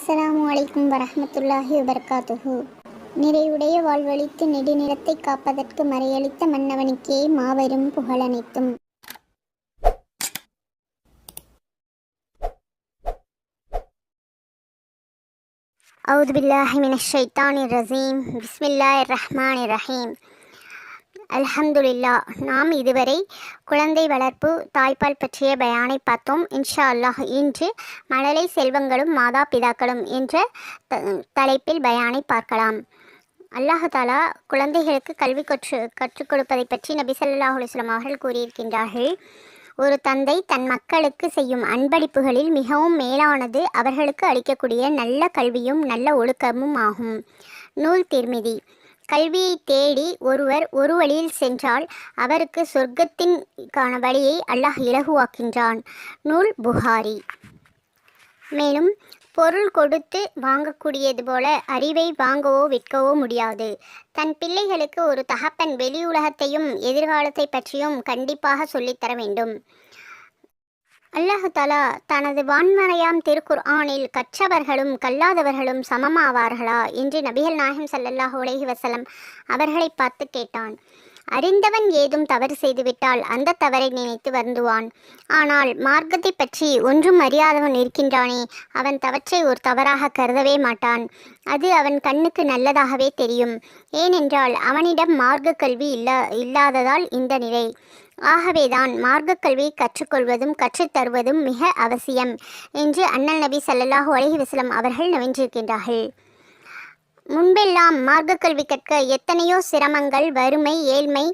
அஸ்ஸலாமு அலைக்கும் வரஹ்மத்துல்லாஹி வபர்காத்துஹு. நிறைவுடைய வாழ்வழித்து நெடுநிறத்தை காப்பதற்கு மறையளித்த மன்னவனுக்கே மாபெரும் புகழனைத்தும் அவுது பில்லாஹி மினஷ் ஷைத்தானிர் ரஜீம். பிஸ்மில்லாஹிர் ரஹ்மானிர் ரஹீம். அல்ஹம்துலில்லா நாம் இதுவரை குழந்தை வளர்ப்பு தாய்ப்பால் பற்றிய பயானை பார்த்தோம். இன்ஷா அல்லாஹ் இன்று மழலை செல்வங்களும் மாதா பிதாக்களும் என்ற த- தலைப்பில் பயானை பார்க்கலாம். அல்லாஹ் தாலா குழந்தைகளுக்கு கல்வி கற்று கற்றுக் கொடுப்பதை பற்றி நபி ஸல்லல்லாஹு அலைஹி அவர்கள் கூறியிருக்கின்றார்கள். ஒரு தந்தை தன் மக்களுக்கு செய்யும் அன்பளிப்புகளில் மிகவும் மேலானது அவர்களுக்கு அளிக்கக்கூடிய நல்ல கல்வியும் நல்ல ஒழுக்கமும் ஆகும். நூல் திருமிதி. கல்வியை தேடி ஒருவர் ஒரு வழியில் சென்றால் அவருக்கு சொர்க்கத்தின்கான வழியை அல்லாஹ் இலகுவாக்கின்றான் நூல் புகாரி. மேலும் பொருள் கொடுத்து வாங்கக்கூடியது போல அறிவை வாங்கவோ விற்கவோ முடியாது. தன் பிள்ளைகளுக்கு ஒரு தகப்பன் வெளி உலகத்தையும் எதிர்காலத்தை பற்றியும் கண்டிப்பாக சொல்லித்தர வேண்டும். அல்லாஹாலா தனது வான்மறையாம் திருக்குர்ஆனில் கற்றவர்களும் கல்லாதவர்களும் சமமாவார்களா? என்று நபிகள் நாயகம் சல்லல்லாஹ் உலகி வசலம் அவர்களை பார்த்து கேட்டான். அறிந்தவன் ஏதும் தவறு செய்துவிட்டால் அந்த தவறை நினைத்து வருந்துவான். ஆனால் மார்க்கத்தை பற்றி ஒன்றும் அறியாதவன் இருக்கின்றானே அவன் தவற்றை ஒரு தவறாக கருதவே மாட்டான். அது அவன் கண்ணுக்கு நல்லதாகவே தெரியும். ஏனென்றால் அவனிடம் மார்க்க கல்வி இல்லா இல்லாததால் இந்த நிலை. ஆகவேதான் மார்க்க கல்வி கற்றுக்கொள்வதும் கற்றுத்தருவதும் மிக அவசியம் என்று அண்ணல் நபி சல்லாஹூ அலஹி வஸல்லம் அவர்கள் நவின்றிருக்கின்றார்கள் முன்பெல்லாம் மார்க்க கல்வி கற்க எத்தனையோ சிரமங்கள் வறுமை ஏழ்மை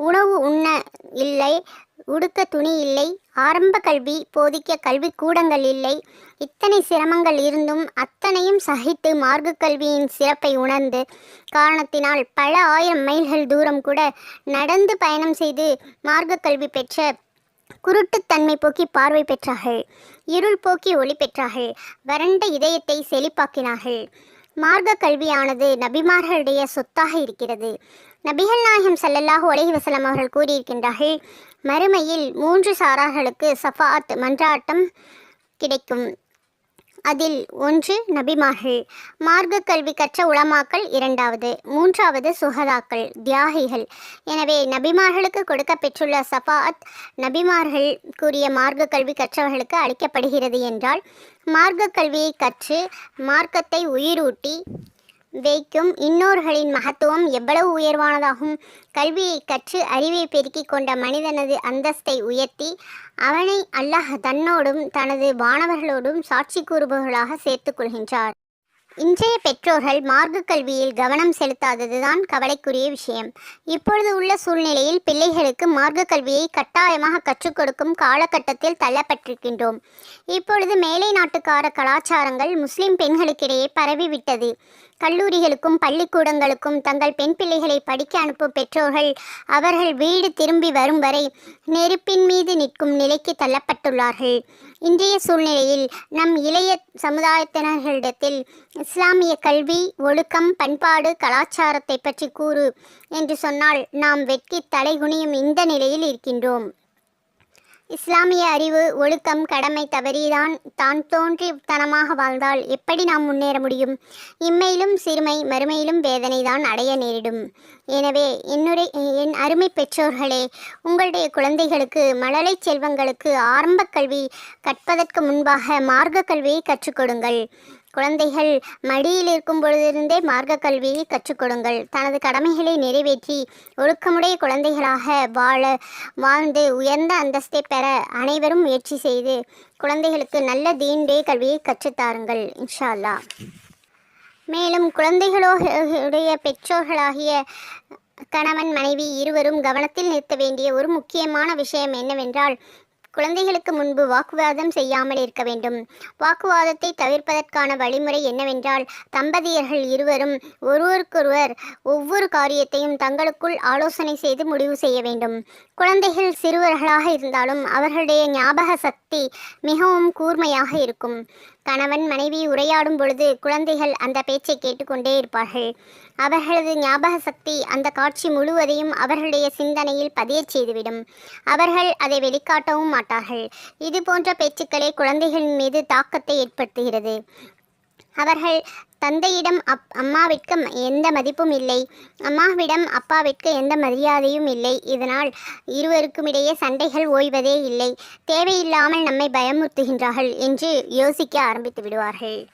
உணவு உண்ண இல்லை உடுக்க துணி இல்லை ஆரம்ப கல்வி போதிக்க கல்வி கூடங்கள் இல்லை. இத்தனை சிரமங்கள் இருந்தும் அத்தனையும் சகித்து மார்க்க கல்வியின் சிறப்பை உணர்ந்து காரணத்தினால் பல ஆயிரம் மைல்கள் தூரம் கூட நடந்து பயணம் செய்து மார்க்க கல்வி பெற்ற குருட்டுத்தன்மை போக்கி பார்வை பெற்றார்கள். இருள் போக்கி ஒளி பெற்றார்கள். வறண்ட இதயத்தை செழிப்பாக்கினார்கள். மார்க்க கல்வியானது நபிமார்களுடைய சொத்தாக இருக்கிறது. நபிகள் நாயகம் செல்லல்லாக அலைஹி வசலம் அவர்கள் கூறியிருக்கின்றார்கள் மறுமையில் மூன்று சாரார்களுக்கு சஃபாத் மன்றாட்டம் கிடைக்கும். அதில் ஒன்று நபிமார்கள். மார்க்க கல்வி கற்ற உலமாக்கள் இரண்டாவது. மூன்றாவது சுகதாக்கள் தியாகிகள். எனவே நபிமார்களுக்கு கொடுக்கப்பெற்றுள்ள சஃபாத் நபிமார்கள் கூறிய மார்க்க கல்வி கற்றவர்களுக்கு அளிக்கப்படுகிறது என்றால் மார்க்க கல்வியை கற்று மார்க்கத்தை உயிரூட்டி வைக்கும் இன்னோர்களின் மகத்துவம் எவ்வளவு உயர்வானதாகும்? கல்வியை கற்று அறிவை பெருக்கிக் கொண்ட மனிதனது அந்தஸ்தை உயர்த்தி அவனை அல்லாஹ் தன்னோடும் தனது மாணவர்களோடும் சாட்சி கூறுபவர்களாக சேர்த்துக் கொள்கின்றார். இன்றைய பெற்றோர்கள் மார்க்க கல்வியில் கவனம் செலுத்தாததுதான் கவலைக்குரிய விஷயம். இப்பொழுது உள்ள சூழ்நிலையில் பிள்ளைகளுக்கு மார்க்க கல்வியை கட்டாயமாக கற்றுக் கொடுக்கும் காலகட்டத்தில் தள்ளப்பட்டிருக்கின்றோம். இப்பொழுது மேலை நாட்டுக்கார கலாச்சாரங்கள் முஸ்லிம் பெண்களுக்கிடையே பரவிவிட்டது. கல்லூரிகளுக்கும் பள்ளிக்கூடங்களுக்கும் தங்கள் பெண் பிள்ளைகளை படிக்க அனுப்பும் பெற்றோர்கள் அவர்கள் வீடு திரும்பி வரும் வரை நெருப்பின் மீது நிற்கும் நிலைக்கு தள்ளப்பட்டுள்ளார்கள். இன்றைய சூழ்நிலையில் நம் இளைய சமுதாயத்தினர்களிடத்தில் இஸ்லாமிய கல்வி ஒழுக்கம் பண்பாடு கலாச்சாரத்தை பற்றி கூறு என்று சொன்னால் நாம் வெட்கி தலைகுனியும் இந்த நிலையில் இருக்கின்றோம். இஸ்லாமிய அறிவு ஒழுக்கம் கடமை தவறிதான் தான் தோன்றி தனமாக வாழ்ந்தால் எப்படி நாம் முன்னேற முடியும்? இம்மையிலும் சிறுமை மறுமையிலும் வேதனை தான் அடைய நேரிடும். எனவே என்னுடைய என் அருமை பெற்றோர்களே உங்களுடைய குழந்தைகளுக்கு மழலை செல்வங்களுக்கு ஆரம்ப கல்வி கற்பதற்கு முன்பாக மார்க்க கல்வியை கற்றுக்கொடுங்கள் குழந்தைகள் மடியில் இருக்கும் பொழுதிருந்தே மார்க்க கல்வியை கற்றுக் கொடுங்கள். தனது கடமைகளை நிறைவேற்றி ஒழுக்கமுடைய குழந்தைகளாக வாழ வாழ்ந்து உயர்ந்த அந்தஸ்தை பெற அனைவரும் முயற்சி செய்து குழந்தைகளுக்கு நல்ல தீண்டே கல்வியை கற்றுத்தாருங்கள் இன்ஷா அல்லாஹ் மேலும் குழந்தைகளோடைய பெற்றோர்களாகிய கணவன் மனைவி இருவரும் கவனத்தில் நிறுத்த வேண்டிய ஒரு முக்கியமான விஷயம் என்னவென்றால் குழந்தைகளுக்கு முன்பு வாக்குவாதம் செய்யாமல் இருக்க வேண்டும். வாக்குவாதத்தை தவிர்ப்பதற்கான வழிமுறை என்னவென்றால் தம்பதியர்கள் இருவரும் ஒருவருக்கொருவர் ஒவ்வொரு காரியத்தையும் தங்களுக்குள் ஆலோசனை செய்து முடிவு செய்ய வேண்டும். குழந்தைகள் சிறுவர்களாக இருந்தாலும் அவர்களுடைய ஞாபக சக்தி மிகவும் கூர்மையாக இருக்கும். கணவன் மனைவி உரையாடும் பொழுது குழந்தைகள் அந்த பேச்சை கேட்டுக்கொண்டே இருப்பார்கள். அவர்களது ஞாபக சக்தி அந்த காட்சி முழுவதையும் அவர்களுடைய சிந்தனையில் பதியச் செய்துவிடும். அவர்கள் அதை வெளிக்காட்டவும் மாட்டார்கள். இது போன்ற பேச்சுக்களே குழந்தைகளின் மீது தாக்கத்தை ஏற்படுத்துகிறது. அவர்கள் தந்தையிடம் அப் அம்மாவிற்கு எந்த மதிப்பும் இல்லை. அம்மாவிடம் அப்பாவிற்கு எந்த மரியாதையும் இல்லை. இதனால் இருவருக்குமிடையே சண்டைகள் ஓய்வதே இல்லை. தேவையில்லாமல் நம்மை பயமுறுத்துகின்றார்கள் என்று யோசிக்க ஆரம்பித்து விடுவார்கள்.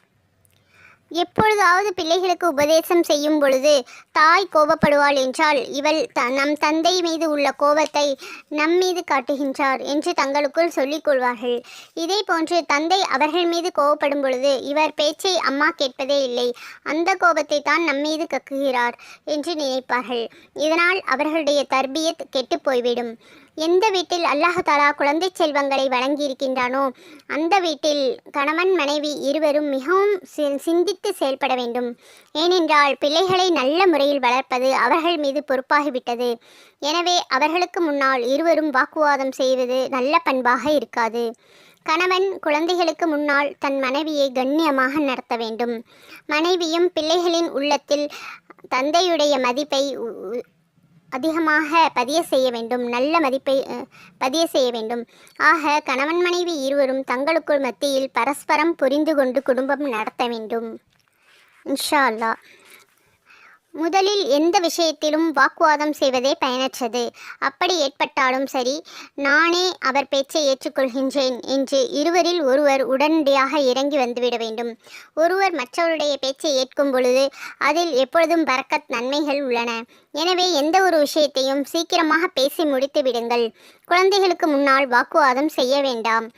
எப்பொழுதாவது பிள்ளைகளுக்கு உபதேசம் செய்யும் பொழுது தாய் கோபப்படுவாள் என்றால் இவள் த நம் தந்தை மீது உள்ள கோபத்தை நம் மீது காட்டுகின்றார் என்று தங்களுக்குள் சொல்லிக் கொள்வார்கள். இதே போன்று தந்தை அவர்கள் மீது கோபப்படும் பொழுது இவர் பேச்சை அம்மா கேட்பதே இல்லை அந்த கோபத்தை தான் நம் மீது கக்குகிறார் என்று நினைப்பார்கள். இதனால் அவர்களுடைய தர்பியத் கெட்டுப் போய்விடும். எந்த வீட்டில் அல்லாஹாலா குழந்தை செல்வங்களை வழங்கியிருக்கின்றானோ அந்த வீட்டில் கணவன் மனைவி இருவரும் மிகவும் சி- சிந்தித்து செயல்பட வேண்டும். ஏனென்றால் பிள்ளைகளை நல்ல முறையில் வளர்ப்பது அவர்கள் மீது பொறுப்பாகிவிட்டது. எனவே அவர்களுக்கு முன்னால் இருவரும் வாக்குவாதம் செய்வது நல்ல பண்பாக இருக்காது. கணவன் குழந்தைகளுக்கு முன்னால் தன் மனைவியை கண்ணியமாக நடத்த வேண்டும். மனைவியும் பிள்ளைகளின் உள்ளத்தில் தந்தையுடைய மதிப்பை உ- உ- அதிகமாக பதிய செய்ய வேண்டும் நல்ல மதிப்பை பதிய செய்ய வேண்டும். ஆக கணவன் மனைவி இருவரும் தங்களுக்குள் மத்தியில் பரஸ்பரம் புரிந்து கொண்டு குடும்பம் நடத்த வேண்டும். இன்ஷா அல்லாஹ். முதலில் எந்த விஷயத்திலும் வாக்குவாதம் செய்வதே பயனற்றது. அப்படி ஏற்பட்டாலும் சரி நானே அவர் பேச்சை ஏற்றுக்கொள்கின்றேன் என்று இருவரில் ஒருவர் உடனடியாக இறங்கி வந்துவிட வேண்டும். ஒருவர் மற்றவருடைய பேச்சை ஏற்கும் பொழுது அதில் எப்பொழுதும் பரக்கத் நன்மைகள் உள்ளன. எனவே எந்த ஒரு விஷயத்தையும் சீக்கிரமாக பேசி முடித்து விடுங்கள் குழந்தைகளுக்கு முன்னால் வாக்குவாதம் செய்ய வேண்டாம்.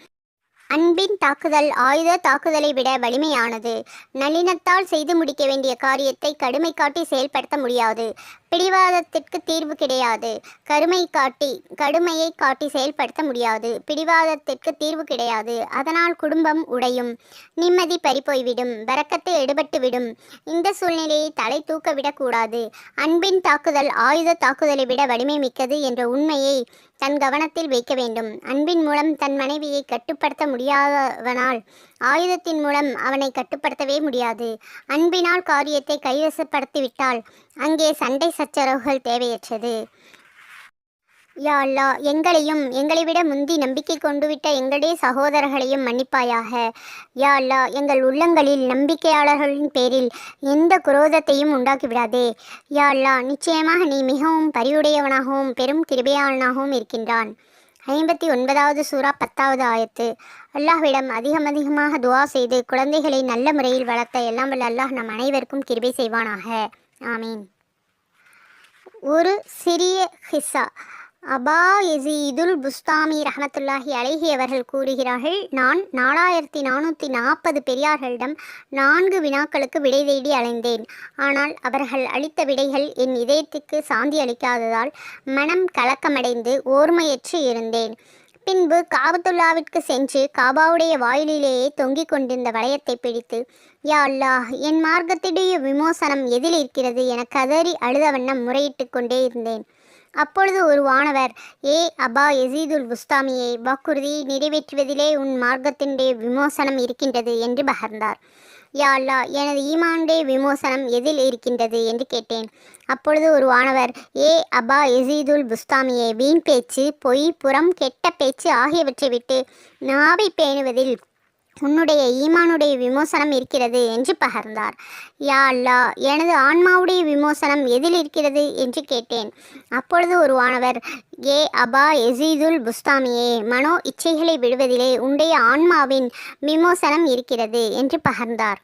அன்பின் தாக்குதல் ஆயுத தாக்குதலை விட வலிமையானது. நளினத்தால் செய்து முடிக்க வேண்டிய காரியத்தை கடுமை காட்டி செயல்படுத்த முடியாது. பிடிவாதத்திற்கு தீர்வு கிடையாது. கருமை காட்டி கடுமையை காட்டி செயல்படுத்த முடியாது. பிடிவாதத்திற்கு தீர்வு கிடையாது. அதனால் குடும்பம் உடையும். நிம்மதி பறிப்போய்விடும் எடுபட்டு எடுபட்டுவிடும். இந்த சூழ்நிலையை தலை தூக்க விடக்கூடாது. அன்பின் தாக்குதல் ஆயுத தாக்குதலை விட வலிமை மிக்கது என்ற உண்மையை தன் கவனத்தில் வைக்க வேண்டும். அன்பின் மூலம் தன் மனைவியை கட்டுப்படுத்த முடியும். முடியாதவனால் ஆயுதத்தின் மூலம் அவனை கட்டுப்படுத்தவே முடியாது. அன்பினால் காரியத்தை கைவசப்படுத்திவிட்டால் அங்கே சண்டை சச்சரவுகள் தேவையற்றது. யா அல்லா எங்களையும் எங்களை விட முந்தி நம்பிக்கை கொண்டுவிட்ட எங்களுடைய சகோதரர்களையும் மன்னிப்பாயாக. யா அல்லா எங்கள் உள்ளங்களில் நம்பிக்கையாளர்களின் பேரில் எந்த குரோதத்தையும் உண்டாக்கிவிடாதே யா அல்லா நிச்சயமாக நீ மிகவும் பரிவுடையவனாகவும் பெரும் கிருபையாளனாகவும் இருக்கின்றான். ஐம்பத்தி ஒன்பதாவது சூரா பத்தாவது ஆயத்து. அல்லாஹ்விடம் அதிகம் அதிகமாக துவா செய்து குழந்தைகளை நல்ல முறையில் வளர்த்த எல்லாம் வல்ல அல்லாஹ் நம் அனைவருக்கும் கிருபை செய்வானாக. ஆமீன். ஒரு சிறிய ஹிஸ்ஸா. அபா எசீதுல் புஸ்தாமி ரஹமத்துல்லாஹி அழகி அவர்கள் கூறுகிறார்கள் நான் நாலாயிரத்தி நானூற்றி நாற்பது பெரியார்களிடம் நான்கு வினாக்களுக்கு விடை தேடி அலைந்தேன். ஆனால் அவர்கள் அளித்த விடைகள் என் இதயத்துக்கு சாந்தி அளிக்காததால் மனம் கலக்கமடைந்து ஓர்மையற்று இருந்தேன். பின்பு காபத்துல்லாவிற்கு சென்று காபாவுடைய வாயிலிலேயே தொங்கிக் கொண்டிருந்த வளையத்தை பிடித்து யா அல்லாஹ் என் மார்க்கத்திடையே விமோசனம் எதில் இருக்கிறது என கதறி அழுத வண்ணம் முறையிட்டு கொண்டே இருந்தேன். அப்பொழுது ஒரு வானவர் ஏ அபா எசீதுல் புஸ்தாமியை வாக்குறுதியை நிறைவேற்றுவதிலே உன் மார்க்கத்தினுடைய விமோசனம் இருக்கின்றது என்று பகர்ந்தார். யா அல்லா எனது ஈமானுடைய விமோசனம் எதில் இருக்கின்றது? என்று கேட்டேன். அப்பொழுது ஒரு வானவர் ஏ அபா எசீதுல் புஸ்தாமியை வீண் பேச்சு பொய் புறம் கெட்ட பேச்சு ஆகியவற்றை விட்டு நாவை பேணுவதில் உன்னுடைய ஈமானுடைய விமோசனம் இருக்கிறது என்று பகர்ந்தார். யா அல்லா எனது ஆன்மாவுடைய விமோசனம் எதில் இருக்கிறது என்று கேட்டேன். அப்பொழுது ஒரு வானவர் ஏ அபா எசீதுல் புஸ்தாமியே மனோ இச்சைகளை விடுவதிலே உன்னுடைய ஆன்மாவின் விமோசனம் இருக்கிறது என்று பகர்ந்தார்.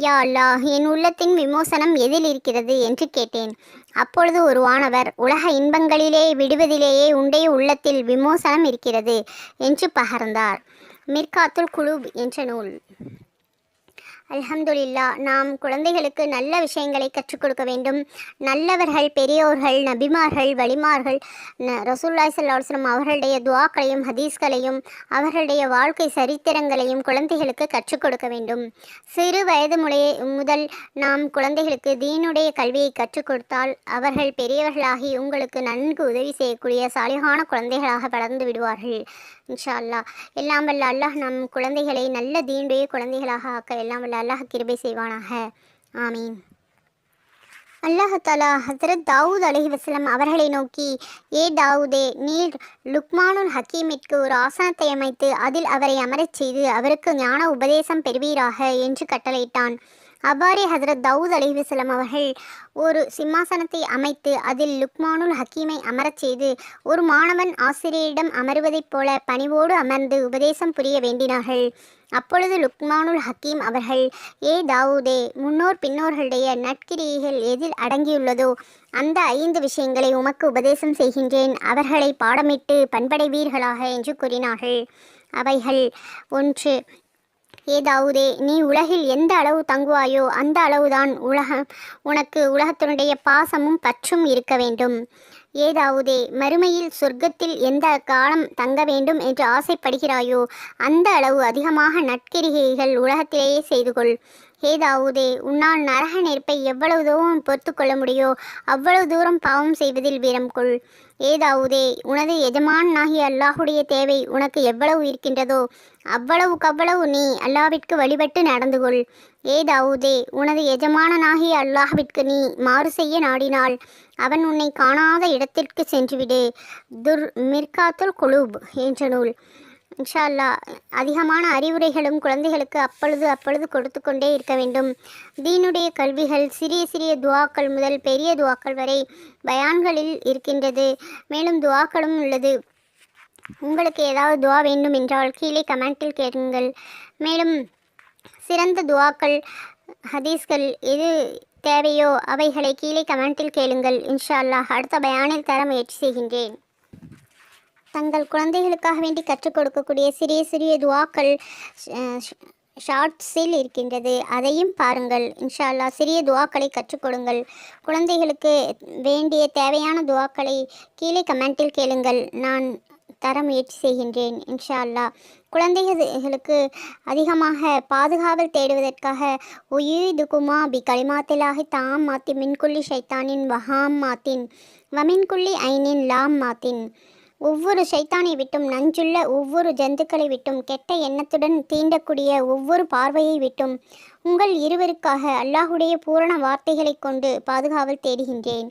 யா அல்லா என் உள்ளத்தின் விமோசனம் எதில் இருக்கிறது? என்று கேட்டேன். அப்பொழுது ஒரு வானவர் உலக இன்பங்களிலே விடுவதிலேயே உன்னுடைய உள்ளத்தில் விமோசனம் இருக்கிறது என்று பகர்ந்தார். மிர்காத்துல் குலூப் என்ற நூல். அல்ஹம்துலில்லா நாம் குழந்தைகளுக்கு நல்ல விஷயங்களை கற்றுக் கொடுக்க வேண்டும். நல்லவர்கள் பெரியோர்கள் நபிமார்கள் வலிமார்கள் ந ரசூல்லாய் சல்லாஸ்லம் அவர்களுடைய துவாக்களையும் ஹதீஸ்களையும் அவர்களுடைய வாழ்க்கை சரித்திரங்களையும் குழந்தைகளுக்கு கற்றுக் கொடுக்க வேண்டும். சிறு வயது முறையே முதல் நாம் குழந்தைகளுக்கு தீனுடைய கல்வியை கற்றுக் கொடுத்தால் அவர்கள் பெரியவர்களாகி உங்களுக்கு நன்கு உதவி செய்யக்கூடிய சாலிகான குழந்தைகளாக வளர்ந்து விடுவார்கள். இன்ஷா அல்லா எல்லாம் வல்ல அல்லாஹ் நம் குழந்தைகளை நல்ல தீனுடைய குழந்தைகளாக ஆக்க எல்லாம் வல்ல அல்லாஹ் கிருபை செய்வானாக. ஆமீன். அல்லாஹாலா ஹசரத் தாவூத் அலஹி வசலம் அவர்களை நோக்கி ஏ தாவூதே நீர் லுக்மானுல் ஹக்கீமிற்கு ஒரு ஆசனத்தை அமைத்து அதில் அவரை அமரச் செய்து அவருக்கு ஞான உபதேசம் பெறுவீராக என்று கட்டளையிட்டான். அவ்வாறே ஹசரத் தவுத் அலி வசலம் அவர்கள் ஒரு சிம்மாசனத்தை அமைத்து அதில் லுக்மானுல் ஹக்கீமை அமரச் செய்து ஒரு மாணவன் ஆசிரியரிடம் அமர்வதைப் போல பணிவோடு அமர்ந்து உபதேசம் புரிய வேண்டினார்கள். அப்பொழுது லுக்மானுல் ஹக்கீம் அவர்கள் ஏ தாவூதே முன்னோர் பின்னோர்களுடைய நட்கிரியைகள் எதில் அடங்கியுள்ளதோ அந்த ஐந்து விஷயங்களை உமக்கு உபதேசம் செய்கின்றேன். அவர்களை பாடமிட்டு பண்படைவீர்களாக என்று கூறினார்கள். அவைகள் ஒன்று ஏதாவதே நீ உலகில் எந்த அளவு தங்குவாயோ அந்த அளவுதான் உலகம். உனக்கு உலகத்தினுடைய பாசமும் பற்றும் இருக்க வேண்டும். ஏதாவதே மறுமையில் சொர்க்கத்தில் எந்த காலம் தங்க வேண்டும் என்று ஆசைப்படுகிறாயோ அந்த அளவு அதிகமாக நட்கிரிகைகள் உலகத்திலேயே செய்து கொள். ஏதாவதே உன்னால் நரக நெருப்பை எவ்வளவு தூரம் பொறுத்து கொள்ள முடியோ அவ்வளவு தூரம் பாவம் செய்வதில் வீரம் கொள். ஏதாவுதே உனது எஜமானாகி அல்லாஹுடைய தேவை உனக்கு எவ்வளவு இருக்கின்றதோ அவ்வளவு கவ்வளவு நீ அல்லாவிற்கு வழிபட்டு நடந்து கொள். ஏதாவுதே உனது எஜமானனாகிய அல்லாஹ்விற்கு நீ மாறு செய்ய நாடினால் அவன் உன்னை காணாத இடத்திற்கு சென்றுவிடு. துர் மிர்காத்துல் குலூப் என்ற நூல். இன்ஷா அல்லா அதிகமான அறிவுரைகளும் குழந்தைகளுக்கு அப்பொழுது அப்பொழுது கொடுத்து கொண்டே இருக்க வேண்டும். தீனுடைய கல்விகள் சிறிய சிறிய துவாக்கள் முதல் பெரிய துவாக்கள் வரை பயான்களில் இருக்கின்றது. மேலும் துவாக்களும் உள்ளது. உங்களுக்கு ஏதாவது துவா வேண்டும் என்றால் கீழே கமெண்டில் கேளுங்கள். மேலும் சிறந்த துவாக்கள் ஹதீஸ்கள் எது தேவையோ அவைகளை கீழே கமெண்டில் கேளுங்கள். இன்ஷா அல்லாஹ் அடுத்த பயானில் தர முயற்சி செய்கின்றேன். தங்கள் குழந்தைகளுக்காக வேண்டி கற்றுக் கொடுக்கக்கூடிய சிறிய சிறிய துவாக்கள் ஷார்ட்ஸில் இருக்கின்றது. அதையும் பாருங்கள். இன்ஷா அல்லா சிறிய துவாக்களை கற்றுக்கொடுங்கள் குழந்தைகளுக்கு வேண்டிய தேவையான துவாக்களை கீழே கமெண்டில் கேளுங்கள். நான் தர முயற்சி செய்கின்றேன். இன்ஷா அல்லா குழந்தைகளுக்கு அதிகமாக பாதுகாவல் தேடுவதற்காக உயிதுகுமா பி களிமாத்திலாகி தாம் மாத்தி மின்குள்ளி ஷைத்தானின் வஹாம் மாத்தின் வமின்குள்ளி ஐனின் லாம் மாத்தின் ஒவ்வொரு சைத்தானை விட்டும் நஞ்சுள்ள ஒவ்வொரு ஜந்துக்களை விட்டும் கெட்ட எண்ணத்துடன் தீண்டக்கூடிய ஒவ்வொரு பார்வையை விட்டும் உங்கள் இருவருக்காக அல்லாஹுடைய பூரண வார்த்தைகளை கொண்டு பாதுகாவல் தேடுகின்றேன்.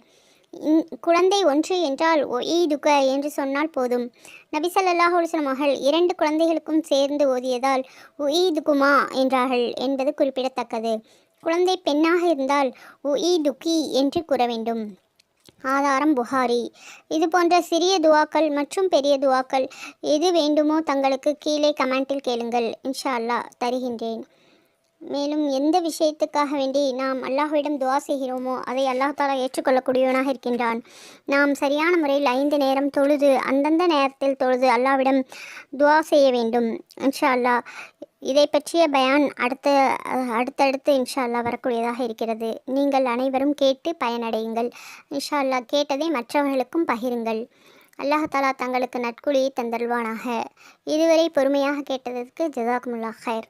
குழந்தை ஒன்று என்றால் ஈதுக என்று சொன்னால் போதும். நபிசல்லாஹ் அலுவலம் மகள் இரண்டு குழந்தைகளுக்கும் சேர்ந்து ஓதியதால் ஈதுகுமா என்றார்கள் என்பது குறிப்பிடத்தக்கது. குழந்தை பெண்ணாக இருந்தால் ஈதுகி என்று கூற வேண்டும். ஆதாரம் புகாரி. இது போன்ற சிறிய துவாக்கள் மற்றும் பெரிய துவாக்கள் எது வேண்டுமோ தங்களுக்கு கீழே கமெண்ட்டில் கேளுங்கள். இன்ஷா அல்லா தருகின்றேன். மேலும் எந்த விஷயத்துக்காக வேண்டி நாம் அல்லாஹ்விடம் துவா செய்கிறோமோ அதை அல்லாஹ் தாலா ஏற்றுக்கொள்ளக்கூடியவனாக இருக்கின்றான். நாம் சரியான முறையில் ஐந்து நேரம் தொழுது அந்தந்த நேரத்தில் தொழுது அல்லாவிடம் துவா செய்ய வேண்டும். இன்ஷா அல்லா இதை பற்றிய பயான் அடுத்த அடுத்தடுத்து இன்ஷா அல்லா வரக்கூடியதாக இருக்கிறது. நீங்கள் அனைவரும் கேட்டு பயனடையுங்கள். இன்ஷா அல்லா கேட்டதை மற்றவர்களுக்கும் பகிருங்கள். அல்லாஹாலா தங்களுக்கு நட்குழியை தந்தல்வானாக இதுவரை பொறுமையாக கேட்டதற்கு ஜதாக்முல்லா ஹைர்